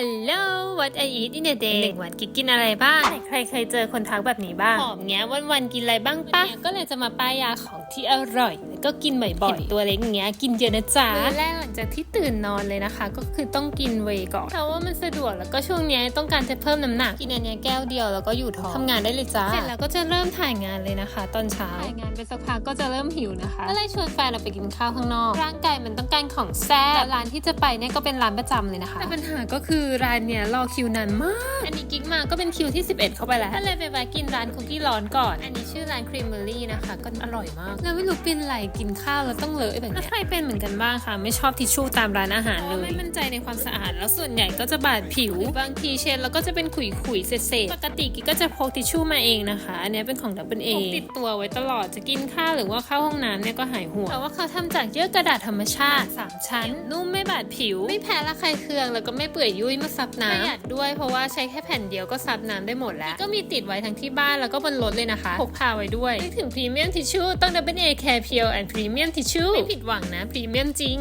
Hello what I eat in a day หนึ่งวันกินกินอะไรบ้าง ใครเคยเจอคนทักแบบนี้บ้างหอมเงี้ยวันวันๆกินอะไรบ้างปะก็เลยจะมาป้ายยาของที่อร่อย แล้วก็กินบ่อยๆตัวเล็กอย่างเงี้ยกินเยอะนะจ๊ะมื้อแรกหลังจากที่ตื่นนอนเลยนะคะ ก็คือต้องกินเวย์ก่อนเพราะว่ามันสะดวกแล้วก็ช่วงเนี้ยต้องการจะเพิ่มน้ำหนักกินอันเนี้ยแก้วเดียวแล้วก็อยู่ท้องทำงานได้เลยจ้าเสร็จแล้วก็จะเริ่มถ่ายงานเลยนะคะ ตอนเช้าถ่ายงานไปสักพักก็จะเริ่มหิวนะคะก็เลยชวนแฟนออกไปกินข้าวข้างนอก ร่างกายมันต้องการของแซ่บแต่ร้านที่จะไปเนี่ยก็เป็นร้านประจำเลยนะคะแต่ปัญหาก็คือร้านเนี่ยรอคิวนานมาก อันนี้กิ๊กมาก็เป็นคิวที่ 11 เข้าไปแล้วก็เลยไปแวะกินร้านคุกกี้ร้อนก่อน อันนี้ชื่อร้านครีมเมอรี่นะคะ ก็อร่อยมาก แล้วไม่รู้เป็นไรกินข้าวแล้วต้องเลอะแบบเนี้ยถ้าใครเป็นเหมือนกันบ้างคะไม่ชอบทิชชู่ตามร้านอาหารเลยไม่มั่นใจในความสะอาด แล้วส่วนใหญ่ก็จะบาดผิว บางทีเช็ดแล้วก็จะเป็นขุยๆเศษๆปกติกิ๊กก็จะพกทิชชู่มาเองนะคะ อันเนี้ยเป็นของดับเบิลเอติดตัวไว้ตลอดจะกินข้าวหรือว่าเข้าห้องน้ำเนี่ยก็หายห่วงแต่ว่าเขาทำจากเยื่อกระดาษธรรมชาติสามชั้น นุ่มไม่บาดผิว ไม่แพ้ระคายเคืองแล้วก็ไม่เปื่อยยุ่ยเมื่อซับน้ำประหยัดด้วยเพราะว่าใช้แค่แผ่นเดียวก็ซับน้ำได้หมดแล้ว ก็มีติดไว้ทั้งที่บ้านแล้วก็บนรถเลยนะคะพกพาไว้ด้วยนึกถึงพรีเมียมทิชชู่ต้องดับเบิลเอแคร์เพียวแอนด์พรีเมียมทิชชู่ไม่ผิดหวังนะพรีเมียมจริง